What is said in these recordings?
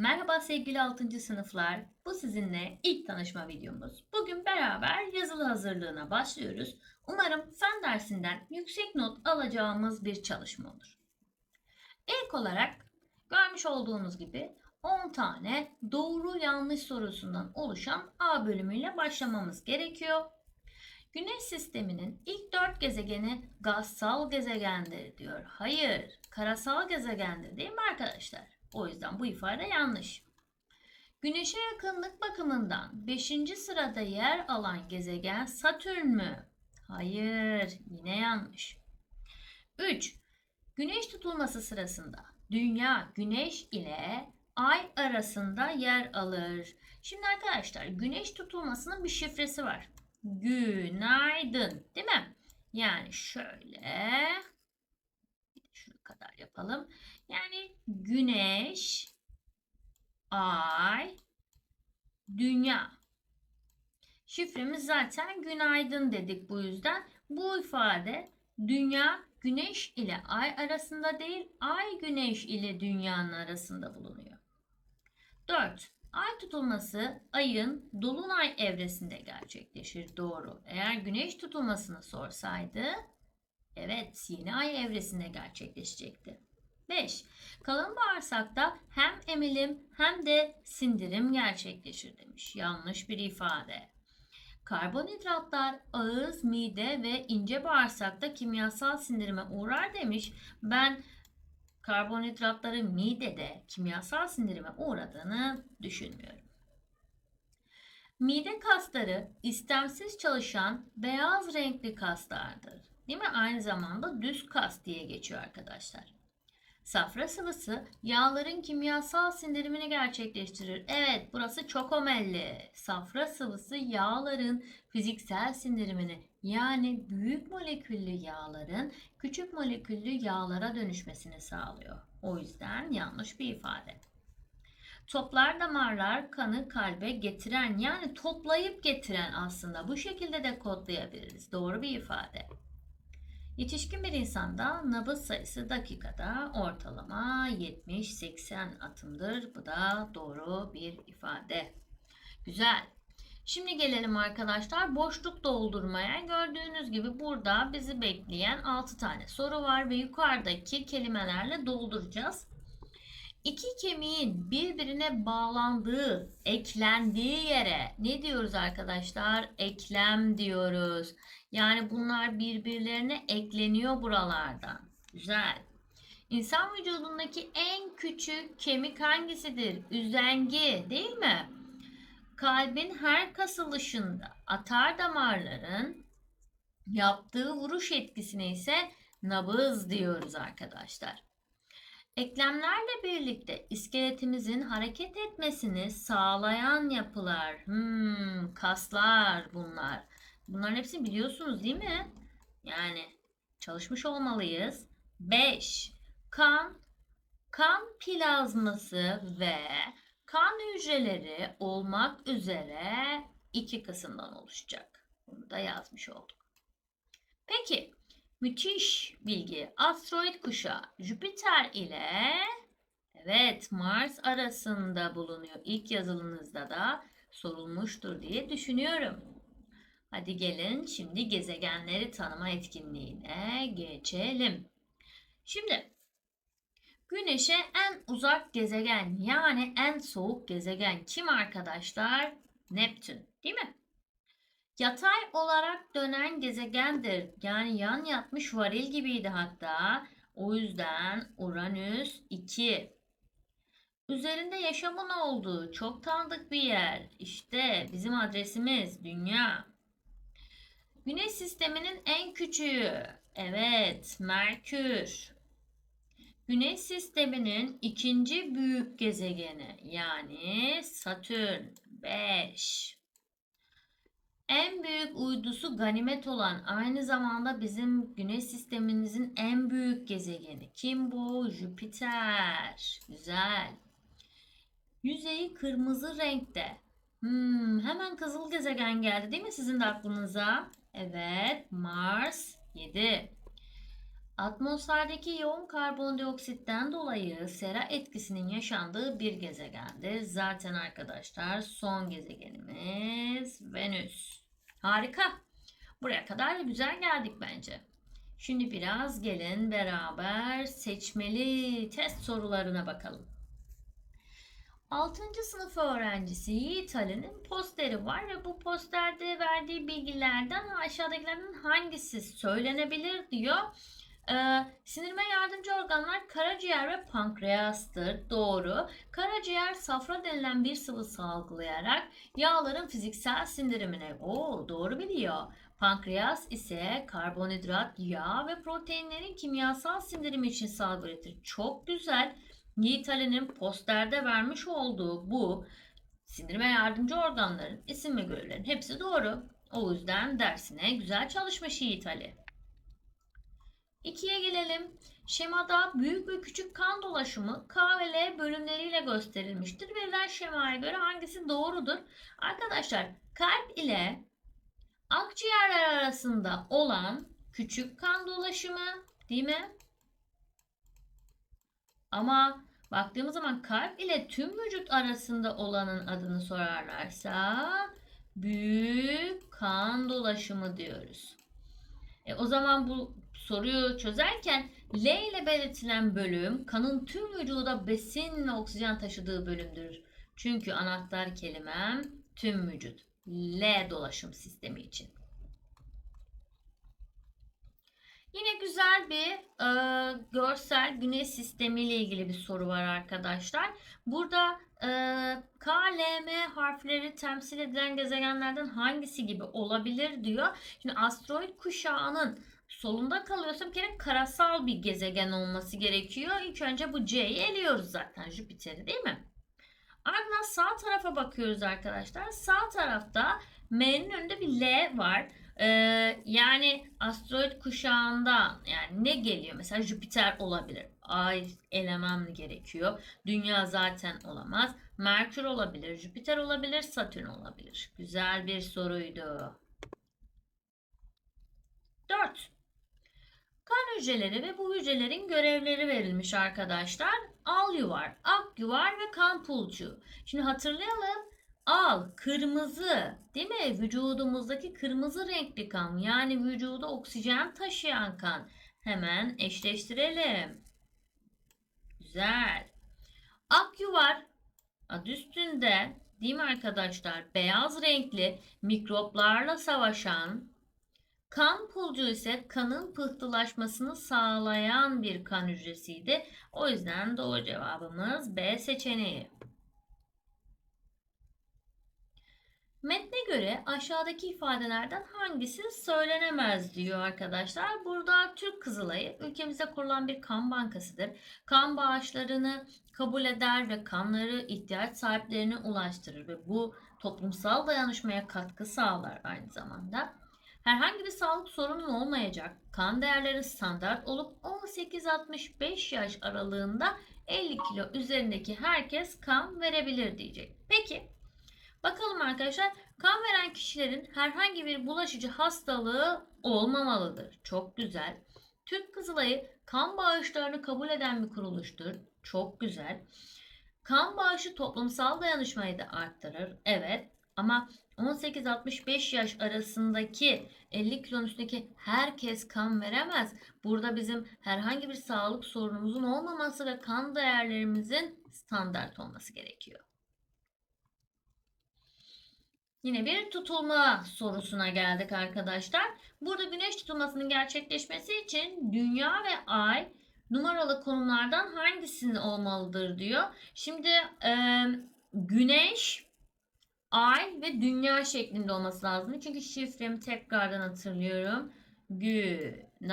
Merhaba sevgili 6. sınıflar. Bu sizinle ilk tanışma videomuz. Bugün beraber yazılı hazırlığına başlıyoruz. Umarım fen dersinden yüksek not alacağımız bir çalışma olur. İlk olarak görmüş olduğunuz gibi 10 tane doğru yanlış sorusundan oluşan A bölümüyle başlamamız gerekiyor. Güneş sisteminin ilk dört gezegeni gazsal gezegendir diyor. Hayır, karasal gezegendir değil mi arkadaşlar? O yüzden bu ifade yanlış. Güneşe yakınlık bakımından 5. sırada yer alan gezegen Satürn mü? Hayır, yine yanlış. 3. Güneş tutulması sırasında Dünya Güneş ile Ay arasında yer alır. Şimdi arkadaşlar Güneş tutulmasının bir şifresi var. Günaydın, değil mi? Yani şöyle şu kadar yapalım. Yani güneş, ay, dünya. Şifremiz zaten günaydın dedik bu yüzden. Bu ifade dünya güneş ile ay arasında değil, ay güneş ile dünyanın arasında bulunuyor. 4. Ay tutulması ayın dolunay evresinde gerçekleşir. Doğru. Eğer güneş tutulmasını sorsaydı evet yeni ay evresinde gerçekleşecekti. 5. Kalın bağırsakta hem emilim hem de sindirim gerçekleşir demiş. Yanlış bir ifade. Karbonhidratlar ağız, mide ve ince bağırsakta kimyasal sindirime uğrar demiş. Ben karbonhidratların midede kimyasal sindirime uğradığını düşünmüyorum. Mide kasları istemsiz çalışan beyaz renkli kaslardır. Değil mi? Aynı zamanda düz kas diye geçiyor arkadaşlar. Safra sıvısı yağların kimyasal sindirimini gerçekleştirir. Evet burası çok omelli. Safra sıvısı yağların fiziksel sindirimini yani büyük moleküllü yağların küçük moleküllü yağlara dönüşmesini sağlıyor. O yüzden yanlış bir ifade. Toplar damarlar kanı kalbe getiren yani toplayıp getiren aslında bu şekilde de kodlayabiliriz. Doğru bir ifade. Yetişkin bir insanda nabız sayısı dakikada ortalama 70-80 atımdır. Bu da doğru bir ifade. Güzel. Şimdi gelelim arkadaşlar boşluk doldurmaya. Gördüğünüz gibi burada bizi bekleyen 6 tane soru var ve yukarıdaki kelimelerle dolduracağız. İki kemiğin birbirine bağlandığı, eklendiği yere ne diyoruz arkadaşlar? Eklem diyoruz. Yani bunlar birbirlerine ekleniyor buralardan. Güzel. İnsan vücudundaki en küçük kemik hangisidir? Üzengi değil mi? Kalbin her kasılışında atar damarların yaptığı vuruş etkisine ise nabız diyoruz arkadaşlar. Eklemlerle birlikte iskeletimizin hareket etmesini sağlayan yapılar, hmm, kaslar bunlar. Bunların hepsini biliyorsunuz değil mi? Yani çalışmış olmalıyız. 5. Kan, kan plazması ve kan hücreleri olmak üzere iki kısımdan oluşacak. Bunu da yazmış olduk. Peki, müthiş bilgi. Asteroid kuşağı Jüpiter ile evet Mars arasında bulunuyor. İlk yazılınızda da sorulmuştur diye düşünüyorum. Hadi gelin şimdi gezegenleri tanıma etkinliğine geçelim. Şimdi Güneş'e en uzak gezegen yani en soğuk gezegen kim arkadaşlar? Neptün değil mi? Yatay olarak dönen gezegendir. Yani yan yatmış varil gibiydi hatta. O yüzden Uranüs 2. Üzerinde yaşamın olduğu çok tanıdık bir yer. İşte bizim adresimiz Dünya. Güneş sisteminin en küçüğü. Evet, Merkür. Güneş sisteminin ikinci büyük gezegeni yani Satürn 5. En büyük uydusu Ganimet olan aynı zamanda bizim Güneş sistemimizin en büyük gezegeni. Kim bu? Jüpiter. Güzel. Yüzeyi kırmızı renkte. Hmm, hemen kızıl gezegen geldi değil mi sizin de aklınıza? Evet, Mars 7. Atmosferdeki yoğun karbondioksitten dolayı sera etkisinin yaşandığı bir gezegendi. Zaten arkadaşlar son gezegenimiz Venüs. Harika. Buraya kadar güzel geldik bence. Şimdi biraz gelin beraber seçmeli test sorularına bakalım. 6. sınıf öğrencisi Yiğit Ali'nin posteri var ve bu posterde verdiği bilgilerden aşağıdakilerden hangisi söylenebilir diyor. Ee, yardımcı organlar karaciğer ve pankreastır. Doğru. Karaciğer safra denilen bir sıvı salgılayarak yağların fiziksel sindirimine o doğru biliyor. Pankreas ise karbonhidrat, yağ ve proteinlerin kimyasal sindirimi için salgı üretir. Çok güzel. Yiğit Ali'nin posterde vermiş olduğu bu sindirime yardımcı organların isim ve görevlerin hepsi doğru. O yüzden dersine güzel çalışmış Yiğit Ali. 2'ye gelelim. Şemada büyük ve küçük kan dolaşımı K ve L bölümleriyle gösterilmiştir. Verilen şemaya göre hangisi doğrudur? Arkadaşlar kalp ile akciğerler arasında olan küçük kan dolaşımı değil mi? Ama baktığımız zaman kalp ile tüm vücut arasında olanın adını sorarlarsa büyük kan dolaşımı diyoruz. E, o zaman bu soruyu çözerken L ile belirtilen bölüm kanın tüm vücuda besin ve oksijen taşıdığı bölümdür. Çünkü anahtar kelimem tüm vücut. L dolaşım sistemi için. Yine güzel bir e, görsel güneş sistemi ile ilgili bir soru var arkadaşlar. Burada e, K, harfleri temsil edilen gezegenlerden hangisi gibi olabilir diyor. Şimdi asteroid kuşağının solunda kalıyorsa bir kere karasal bir gezegen olması gerekiyor. İlk önce bu C'yi eliyoruz zaten Jüpiter'i değil mi? Ardından sağ tarafa bakıyoruz arkadaşlar. Sağ tarafta M'nin önünde bir L var. Ee, yani asteroid kuşağında yani ne geliyor? Mesela Jüpiter olabilir. Ay elemem gerekiyor. Dünya zaten olamaz. Merkür olabilir, Jüpiter olabilir, Satürn olabilir. Güzel bir soruydu. 4. Kan hücreleri ve bu hücrelerin görevleri verilmiş arkadaşlar. Al yuvar, ak yuvar ve kan pulcu. Şimdi hatırlayalım. Al kırmızı değil mi? Vücudumuzdaki kırmızı renkli kan yani vücuda oksijen taşıyan kan. Hemen eşleştirelim. Güzel. Ak yuvar adı üstünde değil mi arkadaşlar? Beyaz renkli mikroplarla savaşan Kan pulcu ise kanın pıhtılaşmasını sağlayan bir kan hücresiydi. O yüzden doğru cevabımız B seçeneği. Metne göre aşağıdaki ifadelerden hangisi söylenemez diyor arkadaşlar. Burada Türk Kızılayı ülkemizde kurulan bir kan bankasıdır. Kan bağışlarını kabul eder ve kanları ihtiyaç sahiplerine ulaştırır ve bu toplumsal dayanışmaya katkı sağlar aynı zamanda. Herhangi bir sağlık sorunu olmayacak. Kan değerleri standart olup 18-65 yaş aralığında 50 kilo üzerindeki herkes kan verebilir diyecek. Peki bakalım arkadaşlar kan veren kişilerin herhangi bir bulaşıcı hastalığı olmamalıdır. Çok güzel. Türk Kızılayı kan bağışlarını kabul eden bir kuruluştur. Çok güzel. Kan bağışı toplumsal dayanışmayı da arttırır. Evet. Ama 18-65 yaş arasındaki 50 kilonun üstündeki herkes kan veremez. Burada bizim herhangi bir sağlık sorunumuzun olmaması ve kan değerlerimizin standart olması gerekiyor. Yine bir tutulma sorusuna geldik arkadaşlar. Burada güneş tutulmasının gerçekleşmesi için dünya ve ay numaralı konumlardan hangisinin olmalıdır diyor. Şimdi e, güneş ay ve dünya şeklinde olması lazım. Çünkü şifremi tekrardan hatırlıyorum. Günaydın.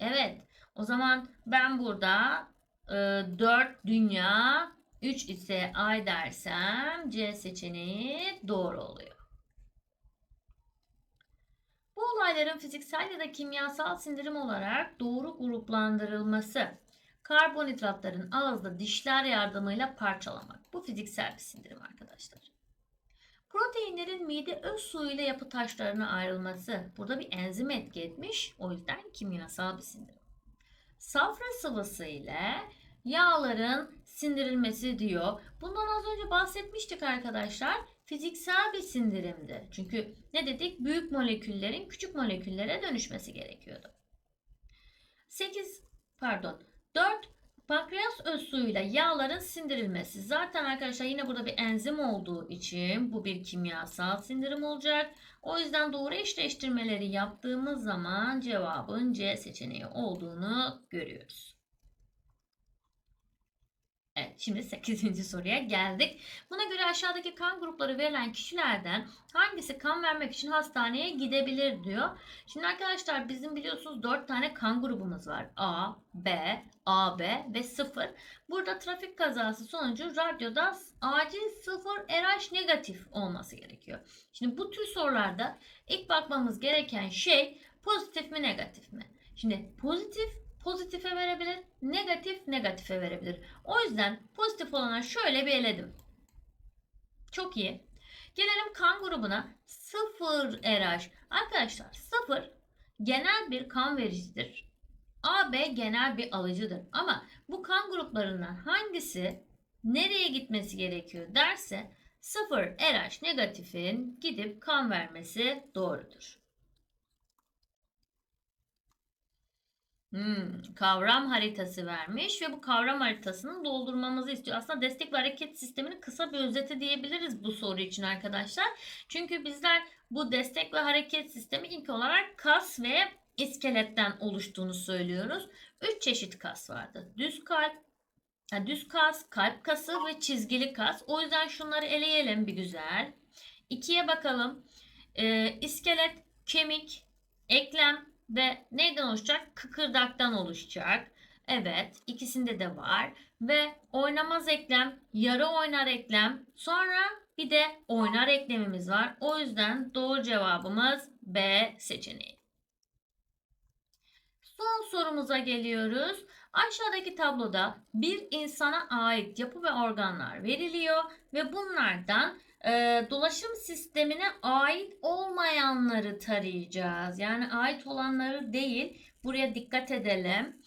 Evet. O zaman ben burada e, 4 dünya 3 ise ay dersem C seçeneği doğru oluyor. Bu olayların fiziksel ya da kimyasal sindirim olarak doğru gruplandırılması karbonhidratların ağızda dişler yardımıyla parçalamak. Bu fiziksel bir sindirim arkadaşlar. Proteinlerin mide öz suyu ile yapı taşlarına ayrılması. Burada bir enzim etki etmiş. O yüzden kimyasal bir sindirim. Safra sıvısı ile yağların sindirilmesi diyor. Bundan az önce bahsetmiştik arkadaşlar. Fiziksel bir sindirimdi. Çünkü ne dedik? Büyük moleküllerin küçük moleküllere dönüşmesi gerekiyordu. 8 pardon 4 pankreas öz suyuyla yağların sindirilmesi. Zaten arkadaşlar yine burada bir enzim olduğu için bu bir kimyasal sindirim olacak. O yüzden doğru eşleştirmeleri yaptığımız zaman cevabın C seçeneği olduğunu görüyoruz. Evet, şimdi 8. soruya geldik. Buna göre aşağıdaki kan grupları verilen kişilerden hangisi kan vermek için hastaneye gidebilir diyor. Şimdi arkadaşlar bizim biliyorsunuz 4 tane kan grubumuz var. A, B, AB ve 0. Burada trafik kazası sonucu radyoda acil 0 RH negatif olması gerekiyor. Şimdi bu tür sorularda ilk bakmamız gereken şey pozitif mi negatif mi? Şimdi pozitif pozitife verebilir, negatif negatife verebilir. O yüzden pozitif olana şöyle bir eledim. Çok iyi. Gelelim kan grubuna 0 RH. Arkadaşlar 0 genel bir kan vericidir. AB genel bir alıcıdır. Ama bu kan gruplarından hangisi nereye gitmesi gerekiyor derse 0 RH negatifin gidip kan vermesi doğrudur. Hmm, kavram haritası vermiş ve bu kavram haritasını doldurmamızı istiyor. Aslında destek ve hareket sisteminin kısa bir özeti diyebiliriz bu soru için arkadaşlar. Çünkü bizler bu destek ve hareket sistemi ilk olarak kas ve iskeletten oluştuğunu söylüyoruz. Üç çeşit kas vardı. Düz kalp, yani düz kas, kalp kası ve çizgili kas. O yüzden şunları eleyelim bir güzel. İkiye bakalım. Ee, iskelet, kemik, eklem ve neyden oluşacak? Kıkırdaktan oluşacak. Evet, ikisinde de var. Ve oynamaz eklem, yarı oynar eklem, sonra bir de oynar eklemimiz var. O yüzden doğru cevabımız B seçeneği. Son sorumuza geliyoruz. Aşağıdaki tabloda bir insana ait yapı ve organlar veriliyor ve bunlardan e, dolaşım sistemine ait olmayanları tarayacağız. Yani ait olanları değil. Buraya dikkat edelim.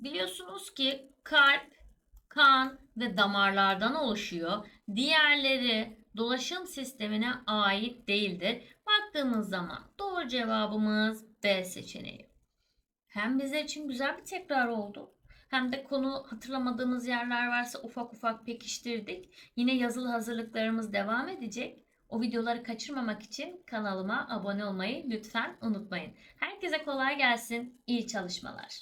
Biliyorsunuz ki kalp, kan ve damarlardan oluşuyor. Diğerleri dolaşım sistemine ait değildir. Baktığımız zaman doğru cevabımız B seçeneği. Hem bizler için güzel bir tekrar oldu. Hem de konu hatırlamadığımız yerler varsa ufak ufak pekiştirdik. Yine yazılı hazırlıklarımız devam edecek. O videoları kaçırmamak için kanalıma abone olmayı lütfen unutmayın. Herkese kolay gelsin. İyi çalışmalar.